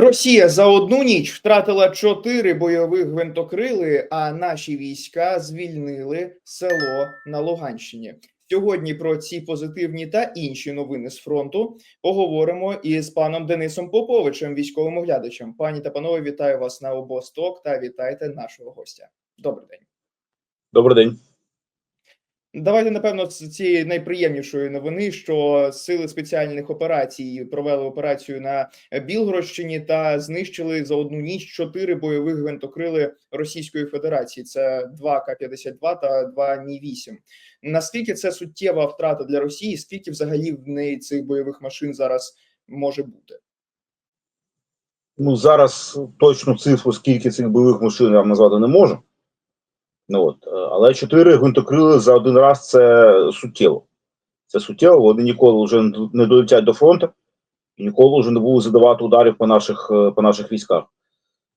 Росія за одну ніч втратила чотири бойових гвинтокрили, а наші війська звільнили село на Луганщині. Сьогодні про ці позитивні та інші новини з фронту поговоримо із паном Денисом Поповичем, військовим оглядачем. Пані та панове, вітаю вас на обосток та вітайте нашого гостя. Добрий день. Добрий день. Давайте напевно з цієї найприємнішої новини, що сили спеціальних операцій провели операцію на Білгородщині та знищили за одну ніч чотири бойових гвинтокрили Російської Федерації. Це два К-52 та два Мі-8. Наскільки це суттєва втрата для Росії? Скільки взагалі в неї цих бойових машин зараз може бути? Ну зараз точну цифру, скільки цих бойових машин я вам назвати не можу. Ну от, е, але чотири гвинтокрили за один раз це суттєво. Це суттєво. Вони ніколи вже не долетять до фронту і ніколи вже не будуть задавати ударів по наших е, по наших військах.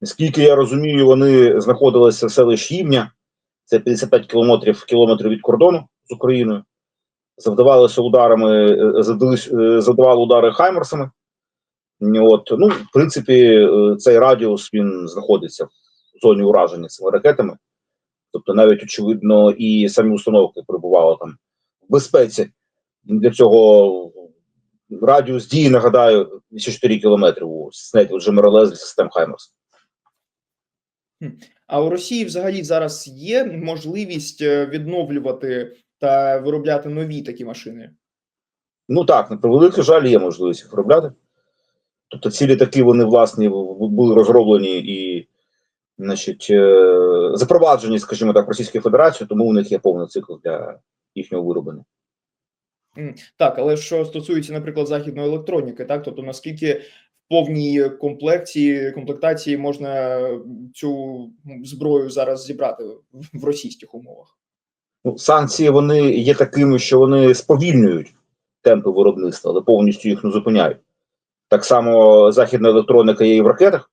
Наскільки я розумію, вони знаходилися в селищі Івня, це 55 кілометрів кілометрів від кордону з Україною. Завдавалися ударами, е, завдавали удари Хаймерсами. От, ну, в принципі, цей радіус він знаходиться в зоні ураження цими ракетами. Тобто, навіть очевидно, і самі установки перебували там в безпеці. Для цього радіус дії, нагадаю, 4 кілометри у снеті вже меролезлі систем Хаймерс. А у Росії взагалі зараз є можливість е, відновлювати та виробляти нові такі машини? Ну так, на превеликий жаль, є можливість їх виробляти. Тобто ці літаки, вони власні були розроблені і значить, е, запроваджені, скажімо так, Російською Федерацією, тому у них є повний цикл для їхнього вироблення. Так, але що стосується, наприклад, західної електроніки, так тобто наскільки в повній комплекції комплектації можна цю зброю зараз зібрати в- в російських умовах? Ну, санкції вони є такими, що вони сповільнюють темпи виробництва, але повністю їх не зупиняють. Так само західна електроніка є і в ракетах.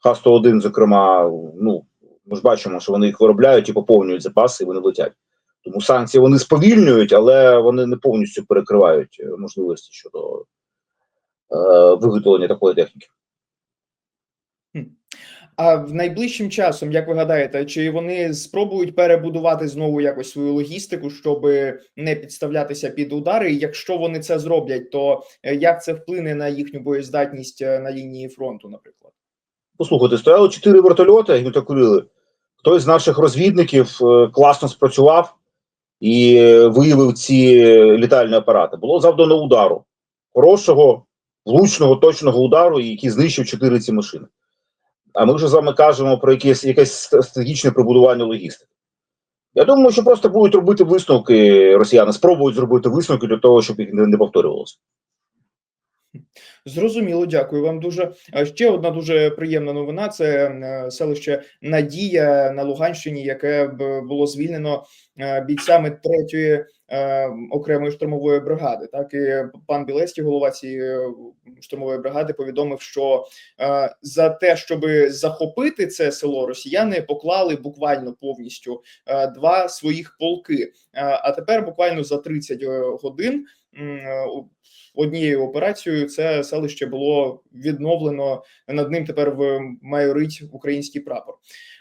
Х-101, зокрема, ну ми ж бачимо, що вони їх виробляють і поповнюють запаси, і вони летять. Тому санкції вони сповільнюють, але вони не повністю перекривають е, можливості щодо е, виготовлення такої техніки. А в найближчим часом, як ви гадаєте, чи вони спробують перебудувати знову якось свою логістику, щоб не підставлятися під удари? Якщо вони це зроблять, то е, як це вплине на їхню боєздатність е, на лінії фронту, наприклад? Послухайте, стояло чотири вертольоти, гвинтокрили. Хтось з наших розвідників е, класно спрацював і е, виявив ці літальні апарати. Було завдано удару. Хорошого, влучного, точного удару, який знищив чотири ці машини. А ми вже з вами кажемо про якесь, якесь стратегічне прибудування логістики. Я думаю, що просто будуть робити висновки росіяни, спробують зробити висновки для того, щоб їх не повторювалося. Зрозуміло, дякую вам дуже. Ще одна дуже приємна новина: це е, селище Надія на Луганщині, яке було звільнено е, бійцями третьої е, окремої штурмової бригади. Так і пан Білецький, голова цієї штурмової бригади, повідомив, що за те, щоб захопити це село, росіяни поклали буквально повністю два своїх полки. А тепер буквально за 30 годин. Е, однією операцією це селище було відновлено. Над ним тепер майорить український прапор.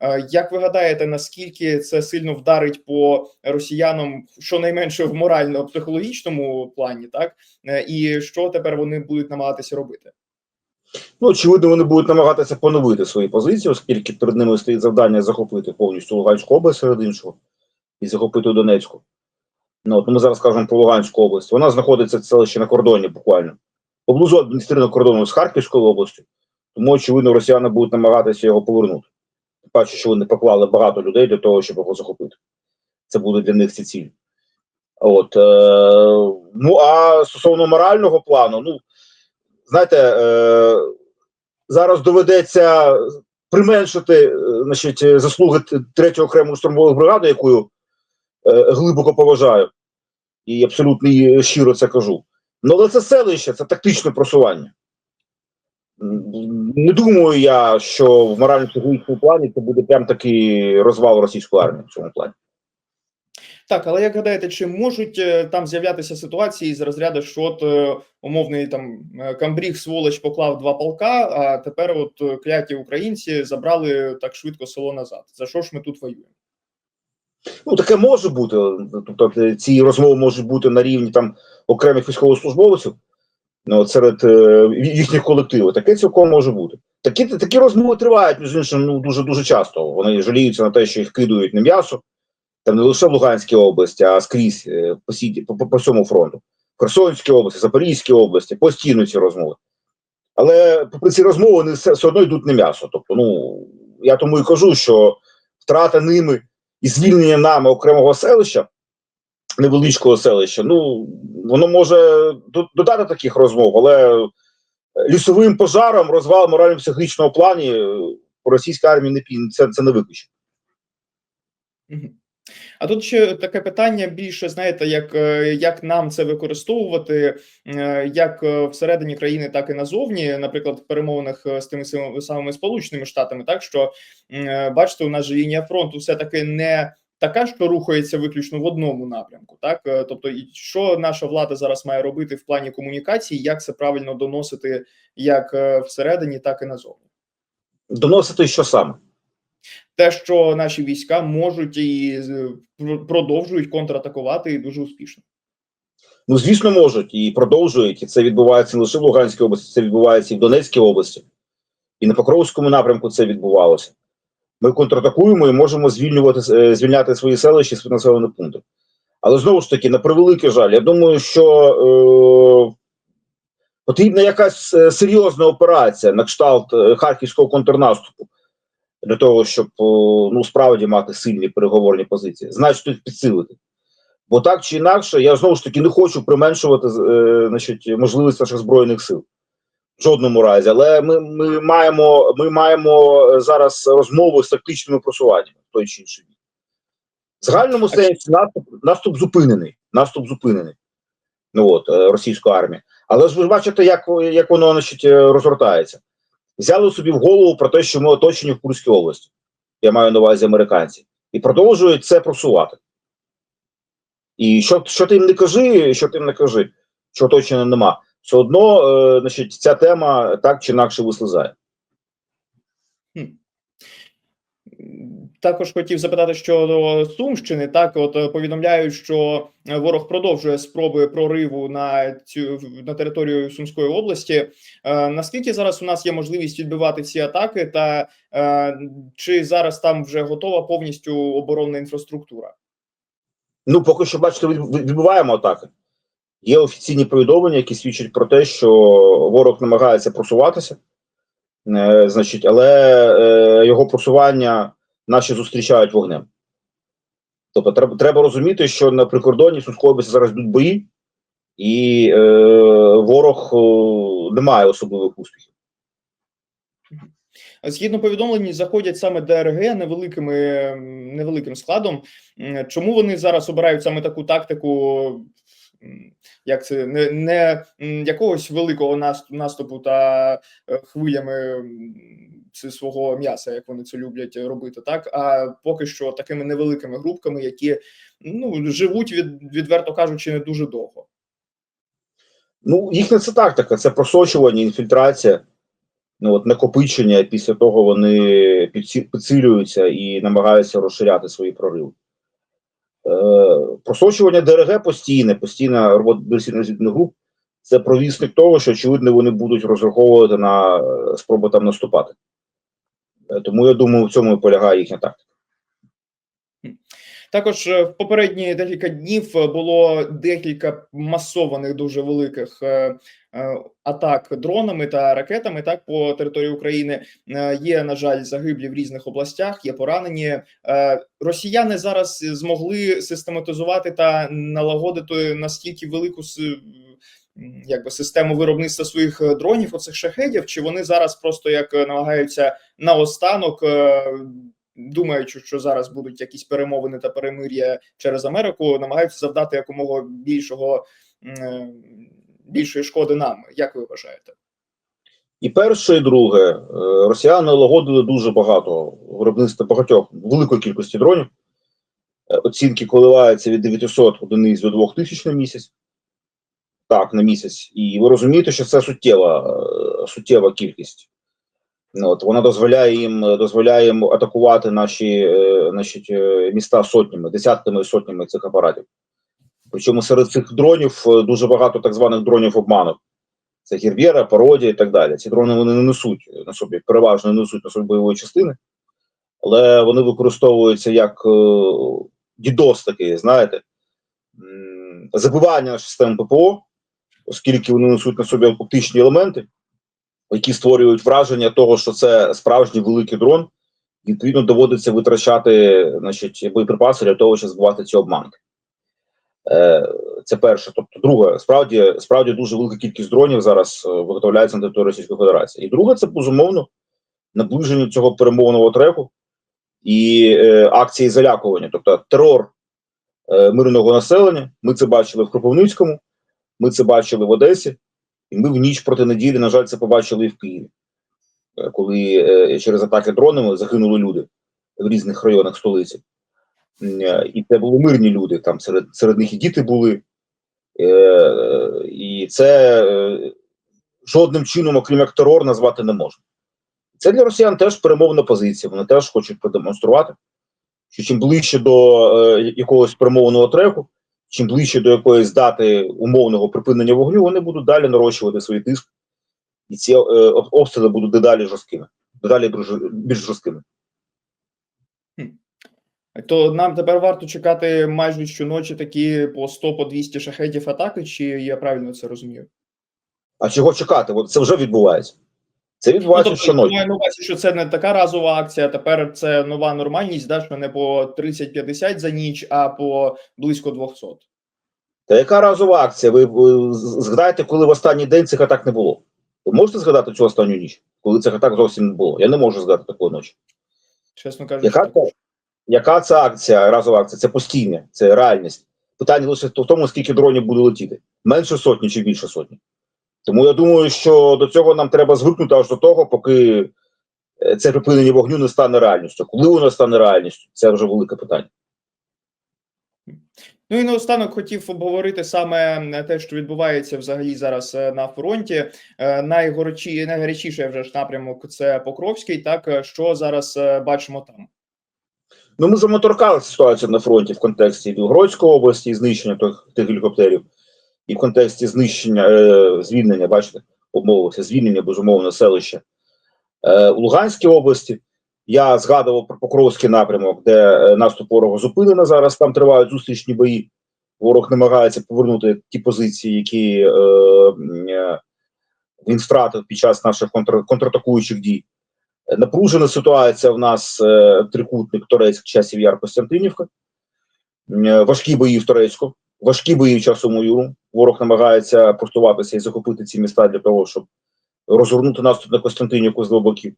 Е, Як ви гадаєте, наскільки це сильно вдарить по росіянам, щонайменше в морально-психологічному плані, так Е, і що тепер вони будуть намагатися робити? Ну, очевидно, вони будуть намагатися поновити свої позиції, оскільки перед ними стоїть завдання захопити повністю Луганську область серед іншого і захопити Донецьку. Ну, ми зараз кажемо про Луганську область. Вона знаходиться це селище на кордоні буквально, поблизу адміністративного кордону з Харківською областю. Тому, очевидно, росіяни будуть намагатися його повернути. Бачу, що вони поклали багато людей для того, щоб його захопити. Це буде для них ці ціль. От, е, ну а стосовно морального плану, ну знаєте, е, зараз доведеться применшити е, значить, заслуги т- третьої окремої штурмової бригади, яку е, глибоко поважаю, і абсолютно їй щиро це кажу. Ну, але це селище, це тактичне просування. Не думаю я, що в морально-психологічному плані це буде прям такий розвал російської армії в цьому плані. Так, але як гадаєте, чи можуть е, там з'являтися ситуації з розряду, що от е, умовний там е, Камбріг сволоч поклав два полка, а тепер от е, кляті українці забрали так швидко село назад. За що ж ми тут воюємо? Ну, таке може бути. Тобто ці розмови можуть бути на рівні там окремих військовослужбовців ну, серед е, їхніх колективів. Таке цілком може бути. Такі, такі розмови тривають, між іншим, ну, дуже дуже часто. Вони жаліються на те, що їх кидають на м'ясо, там не лише в Луганській області, а скрізь е, по, по, по, по всьому фронту. В Херсонській області, Запорізькій області, постійно ці розмови. Але попри ці розмови вони все, все одно йдуть на м'ясо. Тобто, ну я тому і кажу, що втрата ними і звільнення нами окремого селища, невеличкого селища, ну воно може додати таких розмов, але лісовим пожаром, розвал морально-психологічного плані російська армія не це, це не виключить. А тут ще таке питання більше, знаєте, як, е, як нам це використовувати, е, як е, всередині країни, так і назовні, наприклад, в перемовинах з тими самими Сполученими Штатами, так що бачите, у нас же лінія фронту все-таки не така, що рухається виключно в одному напрямку. Так, тобто, і що наша влада зараз має робити в плані комунікації, як це правильно доносити як всередині, так і назовні. Доносити що саме? Те, що наші війська можуть і продовжують контратакувати і дуже успішно. Ну, звісно, можуть і продовжують. І це відбувається не лише в Луганській області, це відбувається і в Донецькій області, і на Покровському напрямку це відбувалося. Ми контратакуємо і можемо звільнювати е, звільняти свої селища, свої населені пункти. Але знову ж таки, на превеликий жаль, я думаю, що е, потрібна якась е, серйозна операція на кшталт е, харківського контрнаступу для того, щоб ну справді мати сильні переговорні позиції, значно їх підсилити. Бо так чи інакше, я знову ж таки не хочу применшувати е, значить, можливість наших збройних сил в жодному разі. Але ми, ми маємо ми маємо зараз розмову з тактичними просуваннями в той чи інший бік. В загальному сенсі наступ, наступ зупинений. Наступ зупинений. Ну от е, російської армії. Але ж ви бачите, як, як воно значить, е, розгортається. Взяли собі в голову про те, що ми оточені в Курській області. Я маю на увазі американці, і продовжують це просувати. І що, що ти їм не кажи, що ти їм не кажи, що оточення нема, все одно, е, значить, ця тема так чи інакше вислизає. Також хотів запитати щодо Сумщини. Так, от е, повідомляють, що е, ворог продовжує спроби прориву на цю на територію Сумської області. Е, наскільки зараз у нас є можливість відбивати ці атаки, та е, чи зараз там вже готова повністю оборонна інфраструктура? Ну, поки що, бачите, від- від- відбуваємо атаки. Є офіційні повідомлення, які свідчать про те, що ворог намагається просуватися, е, значить, але е, його просування наші зустрічають вогнем. Тобто, треба, треба розуміти, що на прикордоні області зараз йдуть бої, і е, ворог е, не має особливих успіхів. Згідно повідомлень, заходять саме ДРГ невеликими невеликим складом. Чому вони зараз обирають саме таку тактику? Як це не, не якогось великого наступу та е, хвилями свого м'яса, як вони це люблять робити, так а поки що такими невеликими групками, які ну живуть від відверто кажучи, не дуже довго. Ну, їхня це тактика, це просочування, інфільтрація, ну от накопичення. Після того вони підсилюються і намагаються розширяти свої прориви. Е, просочування ДРГ постійне, постійна робота диверсійно-розвідних груп. Це провісник того, що очевидно вони будуть розраховувати на е, спробу там наступати. Е, тому я думаю, в цьому і полягає їхня тактика. Також е, в попередні декілька днів було декілька масованих дуже великих е, атак дронами та ракетами. Так по території України є на жаль загиблі в різних областях, є поранені. Росіяни зараз змогли систематизувати та налагодити настільки велику якби систему виробництва своїх е, дронів, оцих шахедів. Чи вони зараз просто як е, намагаються наостанок, е, думаючи, що зараз будуть якісь перемовини та перемир'я через Америку, намагаються завдати якомога більшого більшої шкоди нам. Як ви вважаєте? І перше, і друге, росіяни налагодили дуже багато виробництва багатьох великої кількості дронів. Оцінки коливаються від 900 одиниць до 2000 на місяць. Так, на місяць. І ви розумієте, що це суттєва, е, суттєва кількість. Ну, от, вона дозволяє їм, дозволяє їм атакувати наші е, значить, е, міста сотнями, десятками і сотнями цих апаратів. Причому серед цих дронів дуже багато так званих дронів обману. Це гір'єра, пародія і так далі. Ці дрони вони не несуть на собі, переважно не несуть на собі бойової частини, але вони використовуються як дідос такий, знаєте, забивання систем ППО, оскільки вони несуть на собі оптичні елементи, які створюють враження того, що це справжній великий дрон. Відповідно, доводиться витрачати значить, боєприпаси для того, щоб збивати ці обманки. Е, Це перше. Тобто, друге, справді, справді дуже велика кількість дронів зараз е, виготовляється на території Російської Федерації. І друге, це безумовно наближення цього перемовного треку і е, акції залякування, тобто терор е, мирного населення. Ми це бачили в Кропивницькому, ми це бачили в Одесі, і ми в ніч проти неділі, на жаль, це побачили і в Києві, е, коли е, через атаки дронами загинули люди в різних районах столиці. Е, І це були мирні люди, там серед, серед них і діти були. І це жодним чином, окрім як терор, назвати не можна. Це для росіян теж перемовна позиція. Вони теж хочуть продемонструвати, що чим ближче до якогось перемовного треку, чим ближче до якоїсь дати умовного припинення вогню, вони будуть далі нарощувати свій тиск, і ці е, обстріли будуть дедалі жорсткими, дедалі більш- жорсткими. То нам тепер варто чекати майже щоночі такі по 100 по 200 шахетів атаки, чи я правильно це розумію? А чого чекати? От це вже відбувається. Це відбувається тобто, щоночі. маю на увазі, що це не така разова акція, тепер це нова нормальність, да, що не по 30-50 за ніч, а по близько 200. Та яка разова акція? Ви, ви згадайте, коли в останній день цих атак не було? Ви можете згадати цю останню ніч, коли цих атак зовсім не було? Я не можу згадати такої ночі. Чесно кажучи, Яка це, яка це акція, разова акція? Це постійне, це реальність. Питання лише в тому, скільки дронів буде летіти. Менше сотні чи більше сотні. Тому я думаю, що до цього нам треба звикнути аж до того, поки е, це припинення вогню не стане реальністю. Коли воно стане реальністю, це вже велике питання. Ну і наостанок хотів обговорити саме те, що відбувається взагалі зараз е, на фронті. Е, Найгорячі, найгарячіший вже ж напрямок це Покровський. Так що зараз бачимо там? Ну, ми вже торкалися ситуацію на фронті в контексті Білгородської області і знищення тих, тих гелікоптерів, і в контексті знищення е, звільнення, бачите, обмовився, звільнення безумовно селища е, у Луганській області. Я згадував про Покровський напрямок, де е, наступ ворога зупинено зараз. Там тривають зустрічні бої. Ворог намагається повернути ті позиції, які е, е, він втратив під час наших контр, контратакуючих дій. Напружена ситуація в нас е, трикутник Торецьк, часів Яр Костянтинівка. Е, важкі бої в Торецьку, важкі бої в часовому юру. Ворог намагається просуватися і захопити ці міста для того, щоб розгорнути наступ на Костянтинівку з двох боків.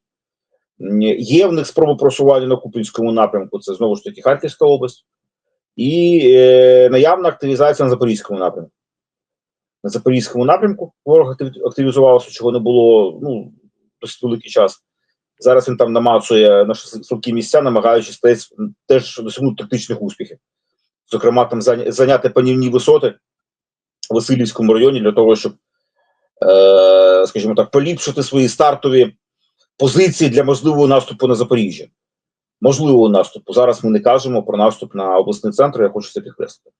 Є в них спроби просування на Купінському напрямку, це знову ж таки Харківська область, і е, наявна активізація на Запорізькому напрямку. На Запорізькому напрямку ворог активізувався, чого не було ну, досить великий час. Зараз він там намацує наші слабкі місця, намагаючись теж досягнути тактичних успіхів. Зокрема, там зайня- зайняти панівні висоти в Васильівському районі для того, щоб, е, скажімо так, поліпшити свої стартові позиції для можливого наступу на Запоріжжя. Можливого наступу. Зараз ми не кажемо про наступ на обласний центр, я хочу це підкреслити.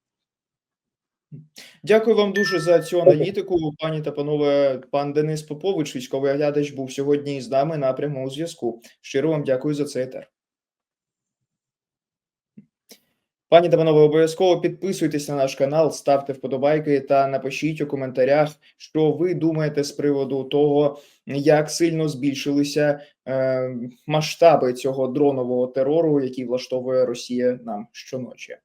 Дякую вам дуже за цю аналітику, пані та панове. Пан Денис Попович, військовий глядач, був сьогодні з нами на прямому зв'язку. Щиро вам дякую за цей етер. Пані та панове, обов'язково підписуйтесь на наш канал, ставте вподобайки та напишіть у коментарях, що ви думаєте з приводу того, як сильно збільшилися е, масштаби цього дронового терору, який влаштовує Росія нам щоночі.